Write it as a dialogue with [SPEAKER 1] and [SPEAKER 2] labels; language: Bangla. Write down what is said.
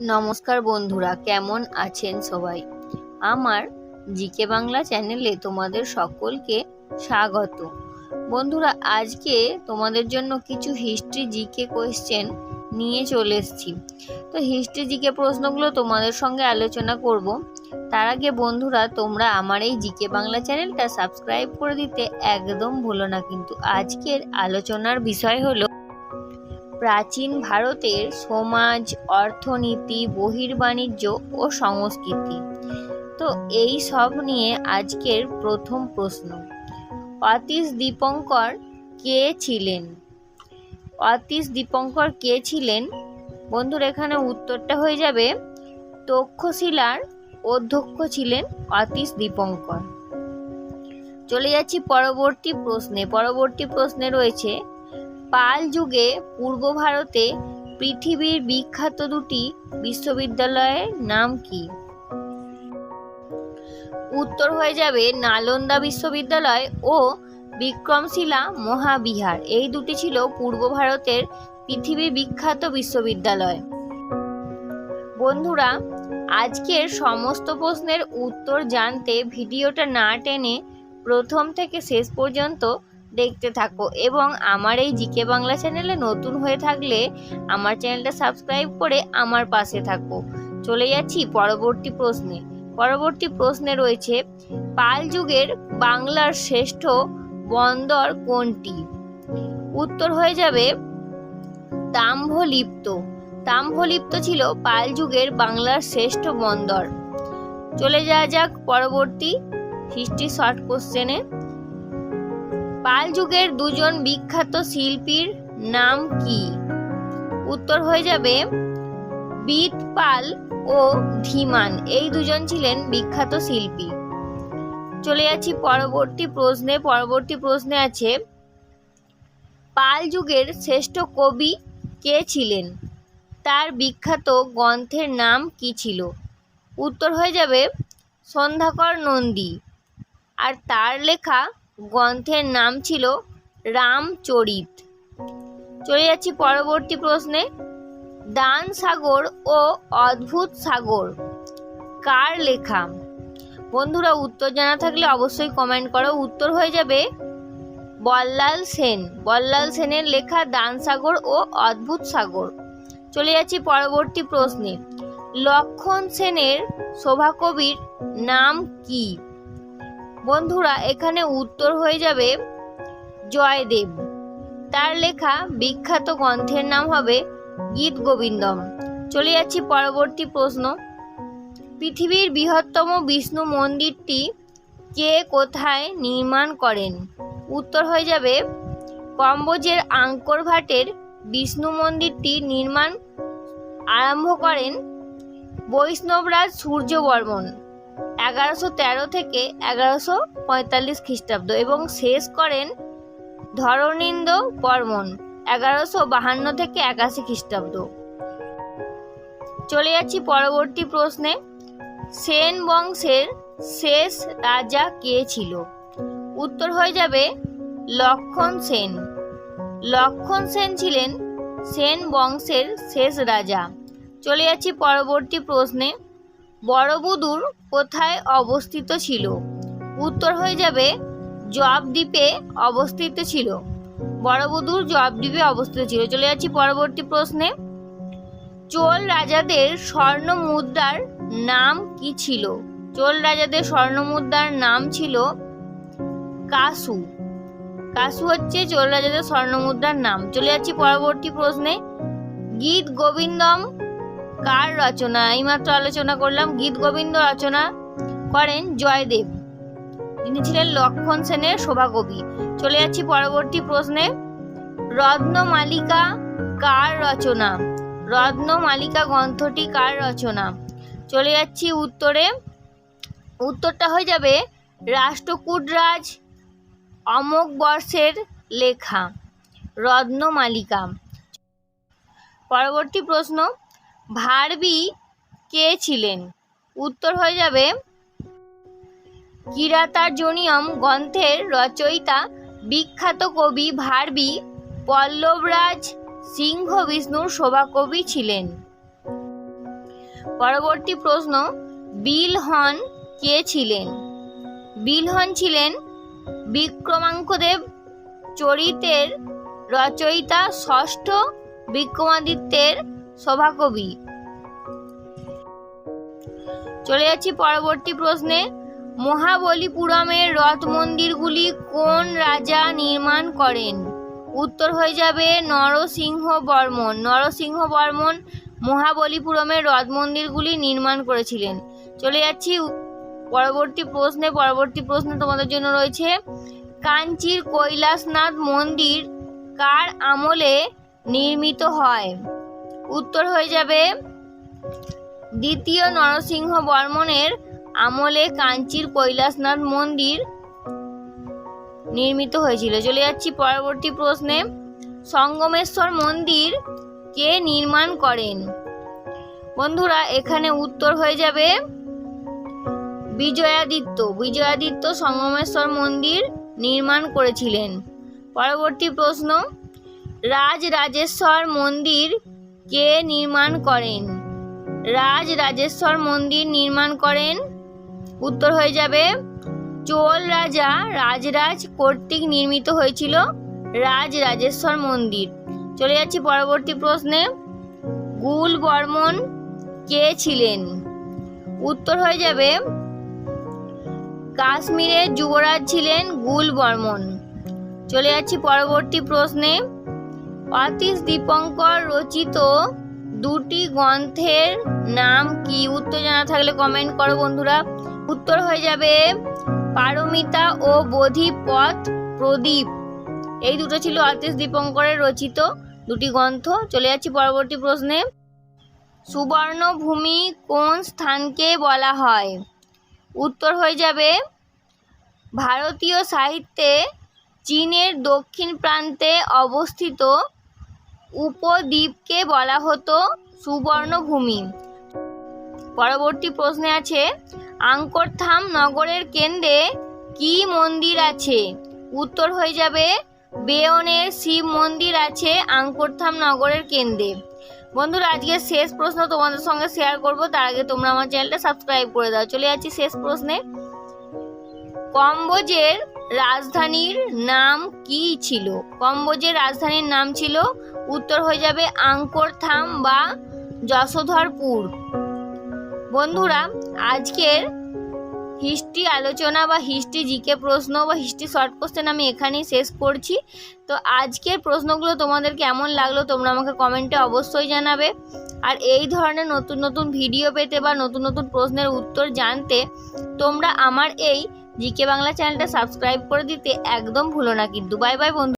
[SPEAKER 1] নমস্কার বন্ধুরা, কেমন আছেন সবাই? আমার জিকে বাংলা চ্যানেলে তোমাদের সকলকে স্বাগত। বন্ধুরা, আজকে তোমাদের জন্য কিছু হিস্ট্রি জিকে কোয়েশ্চেন নিয়ে চলে এসেছি। তো হিস্ট্রি জিকে প্রশ্নগুলো তোমাদের সঙ্গে আলোচনা করব। তার আগে বন্ধুরা, তোমরা আমার এই জিকে বাংলা চ্যানেলটা সাবস্ক্রাইব করে দিতে একদম ভুলো না, কিন্তু আজকের আলোচনার বিষয় হলো প্রাচীন ভারতের সমাজ, অর্থনীতি, বহির্বাণিজ্য ও সংস্কৃতি। তো এই সব নিয়ে আজকের প্রথম প্রশ্ন। অতীশ দীপঙ্কর কে ছিলেন? অতীশ দীপঙ্কর কে ছিলেন? বন্ধুরা এখানে উত্তরটা হয়ে যাবে, তক্ষশিলার অধ্যক্ষ ছিলেন অতীশ দীপঙ্কর। চলে যাচ্ছি পরবর্তী প্রশ্নে। পরবর্তী প্রশ্নে রয়েছে পাল যুগে পূর্ব ভারতে পৃথিবীর বিখ্যাত দুটি বিশ্ববিদ্যালয়ের নাম কি? উত্তর হয়ে যাবে নালন্দা বিশ্ববিদ্যালয় ও বিক্রমশিলা মহাবিহার। এই দুটি ছিল পূর্ব ভারতের পৃথিবীর বিখ্যাত বিশ্ববিদ্যালয়। বন্ধুরা, আজকের সমস্ত প্রশ্নের উত্তর জানতে ভিডিওটা না টেনে প্রথম থেকে শেষ পর্যন্ত দেখতে থাকো। এবং আমার এই জিকে বাংলা চ্যানেলে নতুন হয়ে থাকলে আমার চ্যানেলটা সাবস্ক্রাইব করে আমার পাশে থাকো। চলে যাচ্ছি পরবর্তী প্রশ্নে। পরবর্তী প্রশ্নে রয়েছে, পাল যুগের বাংলার শ্রেষ্ঠ বন্দর কোনটি? উত্তর হয়ে যাবে, তাম্রলিপ্ত। তাম্রলিপ্ত ছিল পাল যুগের বাংলার শ্রেষ্ঠ বন্দর। চলে যাওয়া যাক পরবর্তী হিস্ট্রি শর্ট কোশ্চেনে পাল যুগের দুজন বিখ্যাত শিল্পীর নাম কি? উত্তর হয়ে যাবে বিদ পাল ও ধীমান। এই দুজন ছিলেন বিখ্যাত শিল্পী। চলে যাচ্ছি পরবর্তী প্রশ্নে। পরবর্তী প্রশ্নে আছে, পাল যুগের শ্রেষ্ঠ কবি কে ছিলেন? তার বিখ্যাত গ্রন্থের নাম কি ছিল? উত্তর হয়ে যাবে সন্ধ্যাকর নন্দী। আর তার লেখা গ্রন্থের নাম ছিল রামচরিত। চলে যাচ্ছি পরবর্তী প্রশ্নে। দান সাগর ও অদ্ভুত সাগর, কার লেখা? বন্ধুরা, উত্তর জানা থাকলে অবশ্যই কমেন্ট করো। উত্তর হয়ে যাবে বল্লাল সেন। বল্লাল সেনের লেখা দান সাগর ও অদ্ভুত সাগর। চলে যাচ্ছি পরবর্তী প্রশ্নে। লক্ষণ সেনের শোভাকবির নাম কি? বন্ধুরা, এখানে উত্তর হয়ে যাবে জয়দেব। তার লেখা বিখ্যাত গ্রন্থের নাম হবে গীত গোবিন্দম। চলে যাচ্ছি পরবর্তী প্রশ্ন। পৃথিবীর বৃহত্তম বিষ্ণু মন্দিরটি কে কোথায় নির্মাণ করেন? উত্তর হয়ে যাবে কম্বোজের আঙ্কর ভাটের বিষ্ণু মন্দিরটি নির্মাণ আরম্ভ করেন বৈষ্ণবরাজ সূর্যবর্মন। এগারোশো তেরো থেকে এগারোশো পঁয়তাল্লিশ খ্রিস্টাব্দ এবং শেষ করেন ধরণীন্দ্র বর্মন, এগারোশো বাহান্ন থেকে একাশি খ্রিস্টাব্দ। চলে যাচ্ছি পরবর্তী প্রশ্নে। সেন বংশের শেষ রাজা কে ছিল? উত্তর হয়ে যাবে লক্ষণ সেন। লক্ষণ সেন ছিলেন সেন বংশের শেষ রাজা। চলে যাচ্ছি পরবর্তী প্রশ্নে। বড়বুদুর কোথায় অবস্থিত ছিল? উত্তর হয়ে যাবে, জবদ্বীপে অবস্থিত ছিল। বড়বুদুর জবদ্বীপে অবস্থিত ছিল। চলে যাচ্ছি পরবর্তী প্রশ্নে। চোল রাজাদের স্বর্ণ মুদ্রার নাম কি ছিল? চোল রাজাদের স্বর্ণ মুদ্রার নাম ছিল কাসু। কাসু হচ্ছে চোল রাজাদের স্বর্ণ মুদ্রার নাম। চলে যাচ্ছি পরবর্তী প্রশ্নে। গীত গোবিন্দম কার রচনা? এইমাত্র আলোচনা করলাম গীত গোবিন্দ রচনা করেন জয়দেব। তিনি ছিলেন লক্ষণ সেনের শোভাকবি। চলে যাচ্ছি পরবর্তী প্রশ্নে। রত্নমালিকা কার রচনা? রত্নমালিকা গ্রন্থটি কার রচনা? চলে যাচ্ছি উত্তরে। উত্তরটা হয়ে যাবে রাষ্ট্রকূটরাজ অমোক বর্ষের লেখা। রত্নমালিকা পরবর্তী প্রশ্ন। ভারবি কে ছিলেন? উত্তর হয়ে যাবে কিরাতার্জনিয়ম গ্রন্থের রচয়িতা বিখ্যাত কবি ভারবি পল্লবরাজ সিংহ বিষ্ণুর শোভাকবি ছিলেন। পরবর্তী প্রশ্ন, বিলহন কে ছিলেন? বিলহন ছিলেন বিক্রমাঙ্কদেব চরিতের রচয়িতা ষষ্ঠ বিক্রমাদিত্যের সভাকবি চলে যাচ্ছি পরবর্তী প্রশ্নে। মহাবলীপুরমের রথ মন্দিরগুলি কোন রাজা নির্মাণ করেন? উত্তর হয়ে যাবে নরসিংহ বর্মন নরসিংহ বর্মন মহাবলীপুরমের রথ মন্দিরগুলি নির্মাণ করেছিলেন। চলে যাচ্ছি পরবর্তী প্রশ্নে। পরবর্তী প্রশ্নে তোমাদের জন্য রয়েছে, কাঞ্চির কৈলাসনাথ মন্দির কার আমলে নির্মিত হয়? উত্তর হয়ে যাবে দ্বিতীয় নরসিংহ বর্মনের আমলে কাঞ্চির কৈলাসনাথ মন্দির নির্মিত হয়েছিল। চলে যাচ্ছি পরবর্তী প্রশ্নে। সঙ্গমেশ্বর মন্দির কে নির্মাণ করেন? বন্ধুরা, এখানে উত্তর হয়ে যাবে বিজয়াদিত্য। বিজয়াদিত্য সঙ্গমেশ্বর মন্দির নির্মাণ করেছিলেন। পরবর্তী প্রশ্ন রাজ রাজেশ্বর মন্দির কে নির্মাণ করেন? রাজ রাজেশ্বর মন্দির নির্মাণ করেন? উত্তর হয়ে যাবে, চোল রাজা রাজরাজ কর্তৃক নির্মিত হয়েছিল রাজ রাজেশ্বর মন্দির। চলে যাচ্ছি পরবর্তী প্রশ্নে। গুল বর্মন কে ছিলেন? উত্তর হয়ে যাবে, কাশ্মীরের যুবরাজ ছিলেন গুল বর্মন চলে যাচ্ছি পরবর্তী প্রশ্নে। অতীশ দীপঙ্কর রচিত দুটি গ্রন্থের নাম কি? উত্তর জানা থাকলে কমেন্ট করো বন্ধুরা। উত্তর হয়ে যাবে পারমিতা ও বোধিপথ প্রদীপ। এই দুটো ছিল অতীশ দীপঙ্করের রচিত দুটি গ্রন্থ। চলে যাচ্ছি পরবর্তী প্রশ্নে। সুবর্ণভূমি কোন স্থানকে বলা হয়? উত্তর হয়ে যাবে ভারতীয় সাহিত্যে চীনের দক্ষিণ প্রান্তে অবস্থিত উপদ্বীপকে বলা হতো সুবর্ণভূমি। পরবর্তী প্রশ্নে আছে আঙ্করথাম নগরের কেন্দ্রে কি মন্দির আছে? উত্তর হয়ে যাবে, বেয়নের শিব মন্দির আছে আঙ্করথাম নগরের কেন্দ্রে। বন্ধুরা আজকে শেষ প্রশ্ন তোমাদের সঙ্গে শেয়ার করব, তার আগে তোমরা আমার চ্যানেলটা সাবস্ক্রাইব করে দাও। চলে যাচ্ছি শেষ প্রশ্নে। কম্বোজের রাজধানীর নাম কি ছিল? কম্বোজের রাজধানীর নাম ছিল, উত্তর হয়ে যাবে আঙ্করথাম বা যশোধরপুর। বন্ধুরা, আজকের হিস্ট্রি আলোচনা বা হিস্ট্রি জিকে প্রশ্ন বা হিস্ট্রি শর্ট কোশ্চেন আমি এখানেই শেষ করছি। তো আজকের প্রশ্নগুলো তোমাদের কেমন লাগল তোমরা আমাকে কমেন্টে অবশ্যই জানাবে। আর এই ধরনের নতুন নতুন ভিডিও পেতে বা নতুন নতুন প্রশ্নের উত্তর জানতে তোমরা আমার এই জিকে বাংলা চ্যানেলটা সাবস্ক্রাইব করে দিতে একদম ভুলো না কিন্তু। বাই বাই বন্ধু।